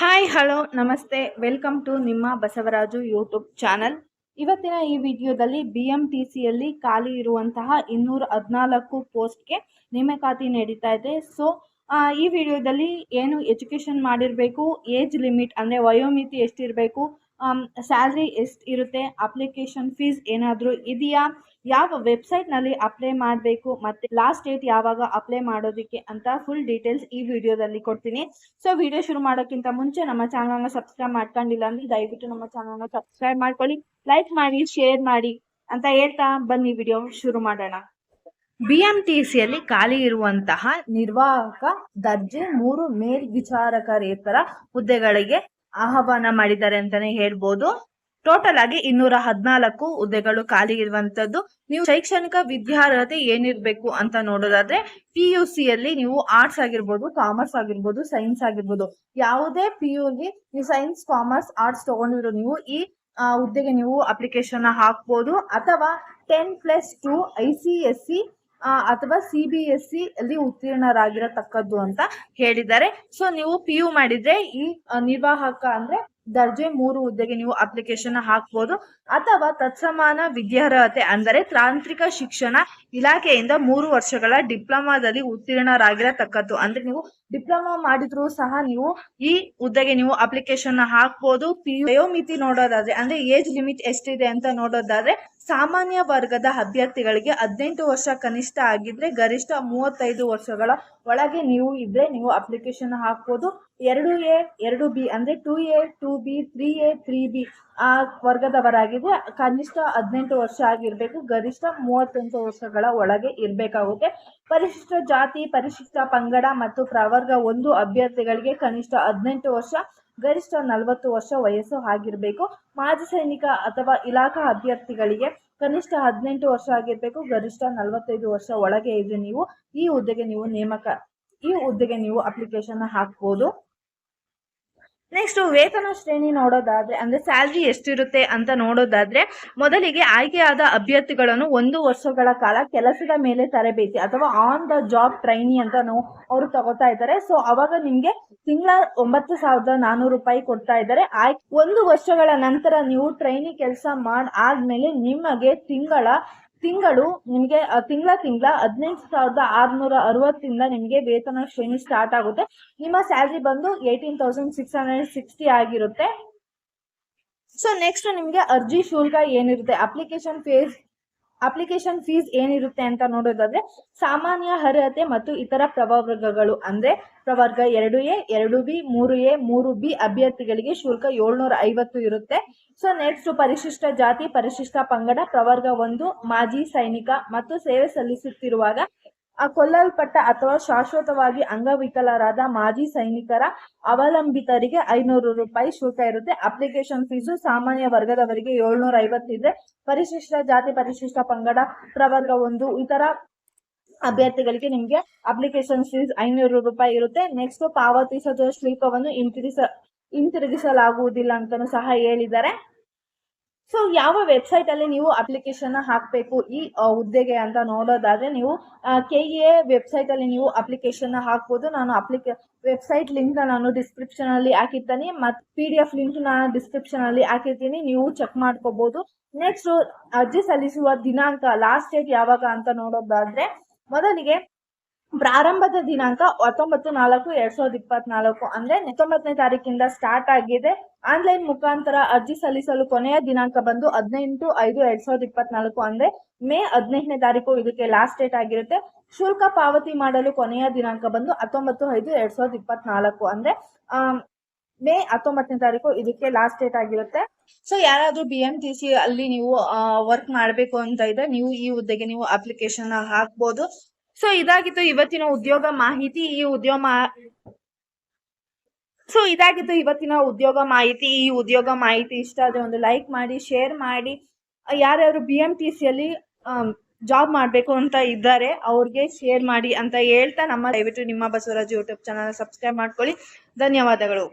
Hi hello namaste. Welcome to ನಿಮ್ಮ Basavaraju YouTube channel ಇವತ್ತಿನ ಈ ವಿಡಿಯೋದಲ್ಲಿ ಬಿ ಎಂ ಟಿ ಸಿಯಲ್ಲಿ ಖಾಲಿ ಇರುವಂತಹ ಇನ್ನೂರ ಹದಿನಾಲ್ಕು ಪೋಸ್ಟ್ಗೆ ನೇಮಕಾತಿ ನಡೀತಾ ಇದೆ. ಸೊ ಈ ವಿಡಿಯೋದಲ್ಲಿ ಏನು ಎಜುಕೇಷನ್ ಮಾಡಿರಬೇಕು ಏಜ್ ಲಿಮಿಟ್ ಅಂದರೆ ವಯೋಮಿತಿ ಎಷ್ಟಿರಬೇಕು ಸ್ಯಾಲ್ರಿ ಎಷ್ಟು ಇರುತ್ತೆ. ಅಪ್ಲಿಕೇಶನ್ ಫೀಸ್ ಏನಾದರೂ ಇದೆಯಾ? ಯಾವ ವೆಬ್ಸೈಟ್ನಲ್ಲಿ ಅಪ್ಲೈ ಮಾಡಬೇಕು? ಮತ್ತು ಲಾಸ್ಟ್ ಡೇಟ್ ಯಾವಾಗ ಅಪ್ಲೈ ಮಾಡೋದಕ್ಕೆ ಅಂತ ಫುಲ್ ಡೀಟೇಲ್ಸ್ ಈ ವಿಡಿಯೋದಲ್ಲಿ ಕೊಡ್ತೀನಿ. ಸೊ ವಿಡಿಯೋ ಶುರು ಮಾಡೋಕ್ಕಿಂತ ಮುಂಚೆ ನಮ್ಮ ಚಾನಲ್ನ ಸಬ್ಸ್ಕ್ರೈಬ್ ಮಾಡ್ಕೊಂಡಿಲ್ಲ ಅಂದರೆ ದಯವಿಟ್ಟು ನಮ್ಮ ಚಾನಲ್ನ ಸಬ್ಸ್ಕ್ರೈಬ್ ಮಾಡ್ಕೊಳ್ಳಿ. ಲೈಕ್ ಮಾಡಿ ಶೇರ್ ಮಾಡಿ ಅಂತ ಹೇಳ್ತಾ ಬನ್ನಿ ವಿಡಿಯೋ ಶುರು ಮಾಡೋಣ. ಬಿ ಎಂ ಟಿ ಸಿಯಲ್ಲಿ ಖಾಲಿ ಇರುವಂತಹ ನಿರ್ವಾಹಕ ದರ್ಜೆ ಮೂರು ಮೇಲ್ವಿಚಾರಕರೇತರ ಹುದ್ದೆಗಳಿಗೆ ಆಹ್ವಾನ ಮಾಡಿದ್ದಾರೆ ಅಂತಾನೆ ಹೇಳ್ಬೋದು. ಟೋಟಲ್ ಆಗಿ ಇನ್ನೂರ ಹದಿನಾಲ್ಕು ಹುದ್ದೆಗಳು ಖಾಲಿ ಇರುವಂತದ್ದು. ನೀವು ಶೈಕ್ಷಣಿಕ ವಿದ್ಯಾರ್ಹತೆ ಏನಿರ್ಬೇಕು ಅಂತ ನೋಡೋದಾದ್ರೆ ಪಿ ಯು ಸಿಯಲ್ಲಿ ನೀವು ಆರ್ಟ್ಸ್ ಆಗಿರ್ಬೋದು ಕಾಮರ್ಸ್ ಆಗಿರ್ಬೋದು ಸೈನ್ಸ್ ಆಗಿರ್ಬೋದು, ಯಾವುದೇ ಪಿ ಯುಲಿ ನೀವು ಸೈನ್ಸ್ ಕಾಮರ್ಸ್ ಆರ್ಟ್ಸ್ ತಗೊಂಡಿರೋ ನೀವು ಈ ಹುದ್ದೆಗೆ ನೀವು ಅಪ್ಲಿಕೇಶನ್ ಹಾಕ್ಬೋದು. ಅಥವಾ ten plus two I C S C ಅಥವಾ ಸಿ ಬಿ ಎಸ್ ಸಿ ಅಲ್ಲಿ ಉತ್ತೀರ್ಣರಾಗಿರತಕ್ಕದ್ದು ಅಂತ ಹೇಳಿದ್ದಾರೆ. ಸೊ ನೀವು ಪಿ ಯು ಮಾಡಿದ್ರೆ ಈ ನಿರ್ವಾಹಕ ಅಂದ್ರೆ ದರ್ಜೆ ಮೂರು ಹುದ್ದೆಗೆ ನೀವು ಅಪ್ಲಿಕೇಶನ್ ಹಾಕ್ಬೋದು. ಅಥವಾ ತತ್ಸಮಾನ ವಿದ್ಯಾರ್ಹತೆ ಅಂದರೆ ತಾಂತ್ರಿಕ ಶಿಕ್ಷಣ ಇಲಾಖೆಯಿಂದ ಮೂರು ವರ್ಷಗಳ ಡಿಪ್ಲೊಮಾದಲ್ಲಿ ಉತ್ತೀರ್ಣರಾಗಿರತಕ್ಕದ್ದು. ಅಂದ್ರೆ ನೀವು ಡಿಪ್ಲೊಮಾ ಮಾಡಿದ್ರು ಸಹ ನೀವು ಈ ಹುದ್ದೆಗೆ ನೀವು ಅಪ್ಲಿಕೇಶನ್ ಹಾಕ್ಬೋದು. ಪಿ ವಯೋಮಿತಿ ನೋಡೋದಾದ್ರೆ, ಅಂದ್ರೆ ಏಜ್ ಲಿಮಿಟ್ ಎಷ್ಟಿದೆ ಅಂತ ನೋಡೋದಾದ್ರೆ, ಸಾಮಾನ್ಯ ವರ್ಗದ ಅಭ್ಯರ್ಥಿಗಳಿಗೆ ಹದಿನೆಂಟು ವರ್ಷ ಕನಿಷ್ಠ ಆಗಿದ್ರೆ ಗರಿಷ್ಠ ಮೂವತ್ತೈದು ವರ್ಷಗಳ ಒಳಗೆ ನೀವು ಇದ್ರೆ ನೀವು ಅಪ್ಲಿಕೇಶನ್ ಹಾಕ್ಬೋದು. ಎರಡು ಎ, ಎರಡು ಬಿ, ಅಂದರೆ two A, two B, three A, three B ಆ ವರ್ಗದವರಾಗಿದೆ ಕನಿಷ್ಠ ಹದಿನೆಂಟು ವರ್ಷ ಆಗಿರಬೇಕು, ಗರಿಷ್ಠ ಮೂವತ್ತೆಂಟು ವರ್ಷಗಳ ಒಳಗೆ ಇರಬೇಕಾಗುತ್ತೆ. ಪರಿಶಿಷ್ಟ ಜಾತಿ, ಪರಿಶಿಷ್ಟ ಪಂಗಡ ಮತ್ತು ಪ್ರವರ್ಗ ಒಂದು ಅಭ್ಯರ್ಥಿಗಳಿಗೆ ಕನಿಷ್ಠ ಹದಿನೆಂಟು ವರ್ಷ, ಗರಿಷ್ಠ ನಲವತ್ತು ವರ್ಷ ವಯಸ್ಸು ಆಗಿರಬೇಕು. ಮಾಜಿ ಸೈನಿಕ ಅಥವಾ ಇಲಾಖಾ ಅಭ್ಯರ್ಥಿಗಳಿಗೆ ಕನಿಷ್ಠ ಹದಿನೆಂಟು ವರ್ಷ ಆಗಿರಬೇಕು, ಗರಿಷ್ಠ ನಲವತ್ತೈದು ವರ್ಷ ಒಳಗೆ ಇದ್ರೆ ನೀವು ಈ ಹುದ್ದೆಗೆ ನೀವು ನೇಮಕ ಈ ಹುದ್ದೆಗೆ ನೀವು ಅಪ್ಲಿಕೇಶನ್ ಹಾಕ್ಬೋದು. ನೆಕ್ಸ್ಟ್ ವೇತನ ಶ್ರೇಣಿ ನೋಡೋದಾದ್ರೆ, ಅಂದ್ರೆ ಸ್ಯಾಲ್ರಿ ಎಷ್ಟಿರುತ್ತೆ ಅಂತ ನೋಡೋದಾದ್ರೆ, ಮೊದಲಿಗೆ ಆಯ್ಕೆಯಾದ ಅಭ್ಯರ್ಥಿಗಳನ್ನು ಒಂದು ವರ್ಷಗಳ ಕಾಲ ಕೆಲಸದ ಮೇಲೆ ತರಬೇತಿ ಅಥವಾ ಆನ್ ದ ಜಾಬ್ ಟ್ರೈನಿ ಅಂತ ಅವರು ತಗೋತಾ ಇದ್ದಾರೆ. ಸೊ ಅವಾಗ ನಿಮ್ಗೆ ತಿಂಗಳ ಒಂಬತ್ತು ಸಾವಿರದ ನಾನೂರು ರೂಪಾಯಿ ಕೊಡ್ತಾ ಇದ್ದಾರೆ. ಒಂದು ವರ್ಷಗಳ ನಂತರ ನೀವು ಟ್ರೈನಿ ಕೆಲಸ ಮಾಡಿ ಆದ್ಮೇಲೆ ನಿಮಗೆ ತಿಂಗಳ ತಿಂಗಳು ನಿಮಗೆ ತಿಂಗಳ ತಿಂಗಳ ಹದಿನೆಂಟು ಸಾವಿರದ ಆರುನೂರ ಅರವತ್ತಿಂದ ನಿಮಗೆ ವೇತನ ಶ್ರೇಣಿ ಸ್ಟಾರ್ಟ್ ಆಗುತ್ತೆ. ನಿಮ್ಮ ಸ್ಯಾಲ್ರಿ ಬಂದು eighteen thousand six hundred sixty ಆಗಿರುತ್ತೆ. ಸೊ ನೆಕ್ಸ್ಟ್ ನಿಮಗೆ ಅರ್ಜಿ ಶುಲ್ಕ ಏನಿರುತ್ತೆ? ಅಪ್ಲಿಕೇಶನ್ ಫೇಸ್ ಅಪ್ಲಿಕೇಶನ್ ಫೀಸ್ ಏನಿರುತ್ತೆ ಅಂತ ನೋಡೋದಾದ್ರೆ ಸಾಮಾನ್ಯ ಅರ್ಹತೆ ಮತ್ತು ಇತರ ಪ್ರವರ್ಗಗಳು ಅಂದ್ರೆ ಪ್ರವರ್ಗ ಎರಡು ಎ, ಎರಡು ಬಿ, ಮೂರು ಎ, ಮೂರು ಬಿ ಅಭ್ಯರ್ಥಿಗಳಿಗೆ ಶುಲ್ಕ ಏಳ್ನೂರ ಐವತ್ತು ಇರುತ್ತೆ. ಸೊ ನೆಕ್ಸ್ಟ್ ಪರಿಶಿಷ್ಟ ಜಾತಿ, ಪರಿಶಿಷ್ಟ ಪಂಗಡ, ಪ್ರವರ್ಗ ಒಂದು, ಮಾಜಿ ಸೈನಿಕ ಮತ್ತು ಸೇವೆ ಸಲ್ಲಿಸುತ್ತಿರುವಾಗ ಕೊಲ್ಲಲ್ಪಟ್ಟ ಅಥವಾ ಶಾಶ್ವತವಾಗಿ ಅಂಗವಿಕಲರಾದ ಮಾಜಿ ಸೈನಿಕರ ಅವಲಂಬಿತರಿಗೆ ಐನೂರು ರೂಪಾಯಿ ಶುಲ್ಕ ಇರುತ್ತೆ. ಅಪ್ಲಿಕೇಶನ್ ಫೀಸು ಸಾಮಾನ್ಯ ವರ್ಗದವರಿಗೆ ಏಳ್ನೂರ ಐವತ್ತಿದೆ ಪರಿಶಿಷ್ಟ ಜಾತಿ, ಪರಿಶಿಷ್ಟ ಪಂಗಡ, ಪ್ರವರ್ಗ ಒಂದು ಇತರ ಅಭ್ಯರ್ಥಿಗಳಿಗೆ ನಿಮಗೆ ಅಪ್ಲಿಕೇಶನ್ ಫೀಸ್ ಐನೂರು ರೂಪಾಯಿ ಇರುತ್ತೆ. ನೆಕ್ಸ್ಟ್ ಪಾವತಿಸದ ಶುಲ್ಕವನ್ನು ಹಿಂತಿರಿಸ ಹಿಂತಿರುಗಿಸಲಾಗುವುದಿಲ್ಲ ಅಂತಲೂ ಸಹ ಹೇಳಿದ್ದಾರೆ. ಸೊ ಯಾವ ವೆಬ್ಸೈಟ್ ಅಲ್ಲಿ ನೀವು ಅಪ್ಲಿಕೇಶನ್ ಹಾಕಬೇಕು? ಈ ಹುದ್ದೆಗೆ ಅಂತ ನೋಡೋದಾದ್ರೆ ನೀವು ಕೆ ಎ ವೆಬ್ಸೈಟ್ ಅಲ್ಲಿ ನೀವು ಅಪ್ಲಿಕೇಶನ್ ಹಾಕ್ಬೋದು. ನಾನು ಅಪ್ಲಿಕೇ ವೆಬ್ಸೈಟ್ ಲಿಂಕ್ ನಾನು ಡಿಸ್ಕ್ರಿಪ್ಷನ್ ಅಲ್ಲಿ ಹಾಕಿರ್ತೀನಿ. ಮತ್ತು ಪಿ ಡಿ ಎಫ್ ಲಿಂಕ್ ನಾನು ಡಿಸ್ಕ್ರಿಪ್ಷನ್ ಅಲ್ಲಿ ಹಾಕಿರ್ತೀನಿ. ನೀವು ಚೆಕ್ ಮಾಡ್ಕೋಬಹುದು ನೆಕ್ಸ್ಟ್ ಅರ್ಜಿ ಸಲ್ಲಿಸುವ ದಿನಾಂಕ ಲಾಸ್ಟ್ ಡೇಟ್ ಯಾವಾಗ ಅಂತ ನೋಡೋದಾದ್ರೆ, ಮೊದಲಿಗೆ ಪ್ರಾರಂಭದ ದಿನಾಂಕ ಹತ್ತೊಂಬತ್ತು ನಾಲ್ಕು, ಎರಡ್ ಸಾವಿರದ ಇಪ್ಪತ್ನಾಲ್ಕು. ಅಂದ್ರೆ ಹತ್ತೊಂಬತ್ತನೇ ತಾರೀಕಿಂದ ಸ್ಟಾರ್ಟ್ ಆಗಿದೆ. ಆನ್ಲೈನ್ ಮುಖಾಂತರ ಅರ್ಜಿ ಸಲ್ಲಿಸಲು ಕೊನೆಯ ದಿನಾಂಕ ಬಂದು ಹದಿನೆಂಟು ಐದು ಎರಡ್ ಸಾವಿರದ ಇಪ್ಪತ್ನಾಲ್ಕು ಅಂದ್ರೆ ಮೇ ಹದಿನೆಂಟನೇ ತಾರೀಕು ಇದಕ್ಕೆ ಲಾಸ್ಟ್ ಡೇಟ್ ಆಗಿರುತ್ತೆ. ಶುಲ್ಕ ಪಾವತಿ ಮಾಡಲು ಕೊನೆಯ ದಿನಾಂಕ ಬಂದು ಹತ್ತೊಂಬತ್ತು ಐದು ಎರಡ್ ಸಾವಿರದ ಇಪ್ಪತ್ನಾಲ್ಕು ಅಂದ್ರೆ ಮೇ ಹತ್ತೊಂಬತ್ತನೇ ತಾರೀಕು ಇದಕ್ಕೆ ಲಾಸ್ಟ್ ಡೇಟ್ ಆಗಿರುತ್ತೆ. ಸೊ ಯಾರಾದ್ರೂ ಬಿ ಎಂ ಟಿ ಸಿ ಅಲ್ಲಿ ನೀವು ವರ್ಕ್ ಮಾಡಬೇಕು ಅಂತ ಇದ್ರೆ ನೀವು ಈ ಹುದ್ದೆಗೆ ನೀವು ಅಪ್ಲಿಕೇಶನ್ ಹಾಕ್ಬೋದು. ಸೊ ಇದಾಗಿತ್ತು ಇವತ್ತಿನ ಉದ್ಯೋಗ ಮಾಹಿತಿ. ಈ ಉದ್ಯೋಗ ಸೊ ಇದಾಗಿತ್ತು ಇವತ್ತಿನ ಉದ್ಯೋಗ ಮಾಹಿತಿ. ಈ ಉದ್ಯೋಗ ಮಾಹಿತಿ ಇಷ್ಟ ಆದರೆ ಒಂದು ಲೈಕ್ ಮಾಡಿ ಶೇರ್ ಮಾಡಿ. ಯಾರ್ಯಾರು ಬಿ ಎಂ ಟಿ ಸಿಯಲ್ಲಿ ಜಾಬ್ ಮಾಡಬೇಕು ಅಂತ ಇದ್ದಾರೆ, ಅವ್ರಿಗೆ ಶೇರ್ ಮಾಡಿ ಅಂತ ಹೇಳ್ತಾ ನಮ್ಮ ದಯವಿಟ್ಟು ನಿಮ್ಮ ಬಸವರಾಜ್ ಯೂಟ್ಯೂಬ್ ಚಾನಲ್ ಸಬ್ಸ್ಕ್ರೈಬ್ ಮಾಡ್ಕೊಳ್ಳಿ. ಧನ್ಯವಾದಗಳು.